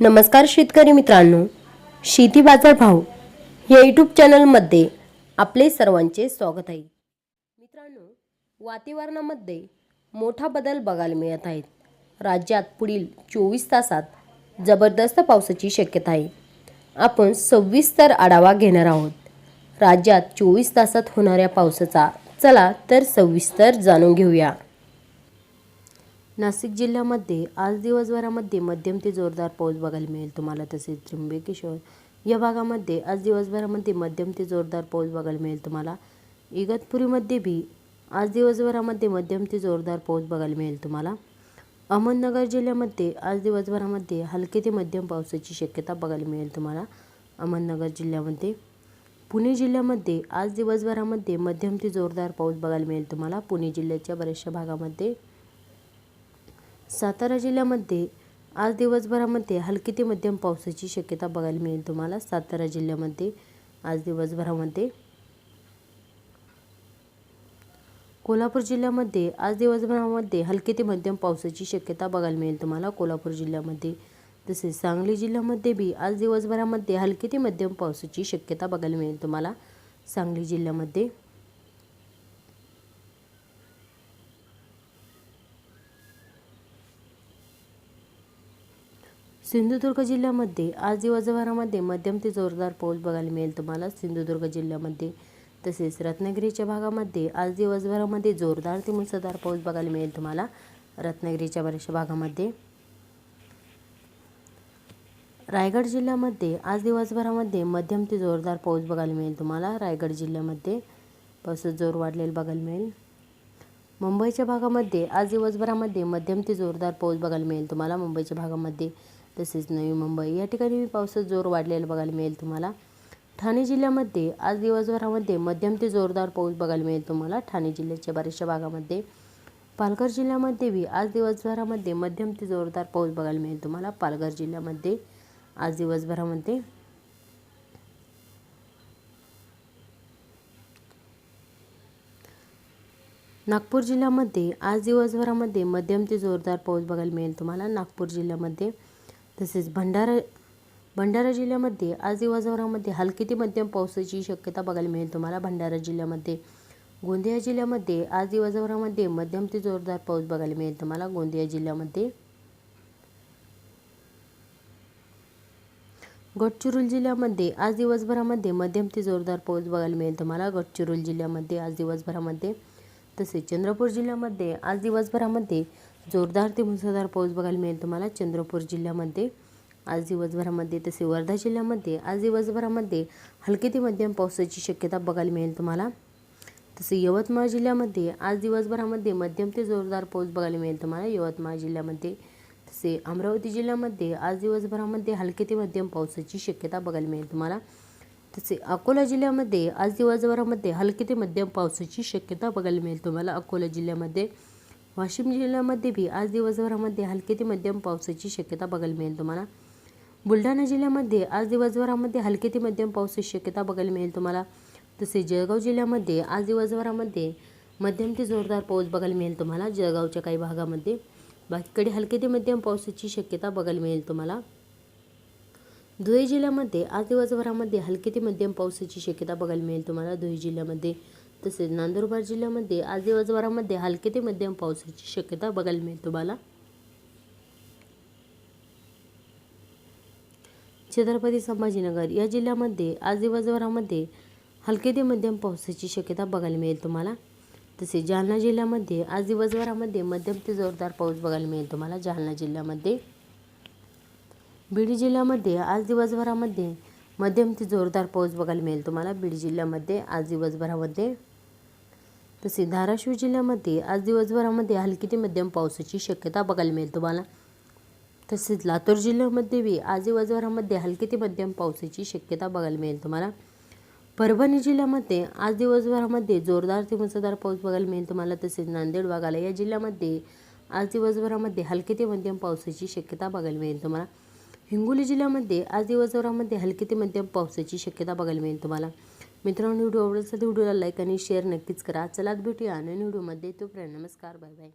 नमस्कार शेतकरी मित्रांनो शेती बाजार भाव या यूट्यूब चॅनलमध्ये आपले सर्वांचे स्वागत आहे. मित्रांनो वातावरणामध्ये मोठा बदल बघायला मिळत आहेत राज्यात पुढील चोवीस तासात जबरदस्त पावसाची शक्यता आहे. आपण सविस्तर आढावा घेणार आहोत. राज्यात चोवीस तासात होणाऱ्या पावसाचा चला तर सविस्तर जाणून घेऊया. नाशिक जिल्ह्यामध्ये आज दिवसभरामध्ये मध्यम ते जोरदार पाऊस बघायला मिळेल तुम्हाला तसेच त्र्यंबकेश्वर या भागामध्ये आज दिवसभरामध्ये मध्यम ते जोरदार पाऊस बघायला मिळेल तुम्हाला. इगतपुरीमध्ये बी आज दिवसभरामध्ये मध्यम ते जोरदार पाऊस बघायला मिळेल तुम्हाला. अहमदनगर जिल्ह्यामध्ये आज दिवसभरामध्ये हलके ते मध्यम पावसाची शक्यता बघायला मिळेल तुम्हाला अहमदनगर जिल्ह्यामध्ये. पुणे जिल्ह्यामध्ये आज दिवसभरामध्ये मध्यम ते जोरदार पाऊस बघायला मिळेल तुम्हाला. पुणे जिल्ह्याच्या बऱ्याचशा भागामध्ये सातारा जिल्ह्यामध्ये आज दिवसभरामध्ये हलकी ते मध्यम पावसाची शक्यता बघायला मिळेल तुम्हाला. सातारा जिल्ह्यामध्ये आज दिवसभरामध्ये कोल्हापूर जिल्ह्यामध्ये आज दिवसभरामध्ये हलकी ते मध्यम पावसाची शक्यता बघायला मिळेल तुम्हाला. कोल्हापूर जिल्ह्यामध्ये तसेच सांगली जिल्ह्यामध्ये बी आज दिवसभरामध्ये हलकी ते मध्यम पावसाची शक्यता बघायला मिळेल तुम्हाला. सांगली जिल्ह्यामध्ये सिंधुदुर्ग जिल्ह्यामध्ये आज दिवसभरामध्ये मध्यम ते जोरदार पाऊस बघायला मिळेल तुम्हाला. सिंधुदुर्ग जिल्ह्यामध्ये तसेच रत्नागिरीच्या भागामध्ये आज दिवसभरामध्ये जोरदार ते मुसळधार पाऊस बघायला मिळेल तुम्हाला. रत्नागिरीच्या बऱ्याचशा भागामध्ये. रायगड जिल्ह्यामध्ये आज दिवसभरामध्ये मध्यम ते जोरदार पाऊस बघायला मिळेल तुम्हाला. रायगड जिल्ह्यामध्ये पाऊस जोर वाढलेला बघायला मिळेल. मुंबईच्या भागामध्ये आज दिवसभरामध्ये मध्यम ते जोरदार पाऊस बघायला मिळेल तुम्हाला. मुंबईच्या भागामध्ये तसेच नवी मुंबई. या ठिकाणी पावसाचा जोर वाढलेला बघायला मिळेल तुम्हाला. ठाणे जिल्ह्यामध्ये आज दिवसभरामध्ये मध्यम ते जोरदार पाऊस बघायला मिळेल तुम्हाला. ठाणे जिल्ह्याच्या बऱ्याचशा भागामध्ये. पालघर जिल्ह्यामध्ये बी आज दिवसभरामध्ये मध्यम ते जोरदार पाऊस बघायला मिळेल तुम्हाला. पालघर जिल्ह्यामध्ये आज दिवसभरामध्ये नागपूर जिल्ह्यामध्ये आज दिवसभरामध्ये मध्यम ते जोरदार पाऊस बघायला मिळेल तुम्हाला. नागपूर जिल्ह्यामध्ये तसेच भंडारा भंडारा जिल्ह्यामध्ये आज दिवसभरामध्ये हलकी ते मध्यम पावसाची शक्यता बघायला मिळेल तुम्हाला. भंडारा जिल्ह्यामध्ये गोंदिया जिल्ह्यामध्ये आज दिवसभरामध्ये मध्यम ते जोरदार पाऊस बघायला मिळेल तुम्हाला. गोंदिया जिल्ह्यामध्ये गडचिरोली जिल्ह्यामध्ये आज दिवसभरामध्ये मध्यम ते जोरदार पाऊस बघायला मिळेल तुम्हाला. गडचिरोली जिल्ह्यामध्ये आज दिवसभरामध्ये तसेच चंद्रपूर जिल्ह्यामध्ये आज दिवसभरामध्ये जोरदार ते मुसळधार पाऊस बघायला मिळेल तुम्हाला चंद्रपूर जिल्ह्यामध्ये. आज दिवसभरामध्ये तसे वर्धा जिल्ह्यामध्ये आज दिवसभरामध्ये हलके ते मध्यम पावसाची शक्यता बघायला मिळेल तुम्हाला. तसे यवतमाळ जिल्ह्यामध्ये आज दिवसभरामध्ये मध्यम ते जोरदार पाऊस बघायला मिळेल तुम्हाला यवतमाळ जिल्ह्यामध्ये. तसे अमरावती जिल्ह्यामध्ये आज दिवसभरामध्ये हलके ते मध्यम पावसाची शक्यता बघायला मिळेल तुम्हाला. तसे अकोला जिल्ह्यामध्ये आज दिवसभरामध्ये हलके ते मध्यम पावसाची शक्यता बघायला मिळेल तुम्हाला अकोला जिल्ह्यामध्ये. वाशिम जिल्ह्यामध्ये बी आज दिवसभरामध्ये हलके ते मध्यम पावसाची शक्यता बघायला मिळेल तुम्हाला. बुलढाणा जिल्ह्यामध्ये आज दिवसभरामध्ये हलके ते मध्यम पावसाची शक्यता बघायला मिळेल तुम्हाला. तसेच जळगाव जिल्ह्यामध्ये आज दिवसभरामध्ये मध्यम ते जोरदार पाऊस बघायला मिळेल तुम्हाला जळगावच्या काही भागामध्ये. बाकीकडे हलके ते मध्यम पावसाची शक्यता बघायला मिळेल तुम्हाला. धुळे जिल्ह्यामध्ये आज दिवसभरामध्ये हलके ते मध्यम पावसाची शक्यता बघायला मिळेल तुम्हाला. धुळे जिल्ह्यामध्ये तसेच नंदुरबार जिल्ह्यामध्ये आज दिवसभरामध्ये हलके ते मध्यम पावसाची शक्यता बघायला मिळेल तुम्हाला. छत्रपती संभाजीनगर या जिल्ह्यामध्ये आज दिवसभरामध्ये हलके ते मध्यम पावसाची शक्यता बघायला मिळेल तुम्हाला. तसेच जालना जिल्ह्यामध्ये आज दिवसभरामध्ये मध्यम ते जोरदार पाऊस बघायला मिळेल तुम्हाला. जालना जिल्ह्यामध्ये बीड जिल्ह्यामध्ये आज दिवसभरामध्ये मध्यम ते जोरदार पाऊस बघायला मिळेल तुम्हाला. बीड जिल्ह्यामध्ये आज दिवसभरामध्ये तसे धाराशिव जिल्ह्यामध्ये आज दिवसभरामध्ये हलकी ते मध्यम पावसाची शक्यता बघायला मिळेल तुम्हाला. तसेच लातूर जिल्ह्यामध्ये बी आज दिवसभरामध्ये हलकी ते मध्यम पावसाची शक्यता बघायला मिळेल तुम्हाला. परभणी जिल्ह्यामध्ये आज दिवसभरामध्ये जोरदार ते मुसळधार पाऊस बघायला मिळेल तुम्हाला. तसेच नांदेड वाघाला या जिल्ह्यामध्ये आज दिवसभरामध्ये हलके ते मध्यम पावसाची शक्यता बघायला मिळेल तुम्हाला. हिंगोली जिल्ह्यामध्ये आज दिवसभरामध्ये हलकी ते मध्यम पावसाची शक्यता बघायला मिळेल तुम्हाला. मित्रांनो व्हिडिओ आवडत असेल तर व्हिडिओला लाईक आणि शेअर नक्कीच करा. चला भेटूया आणि व्हिडिओमध्ये. तोपर्यंत नमस्कार बाय बाय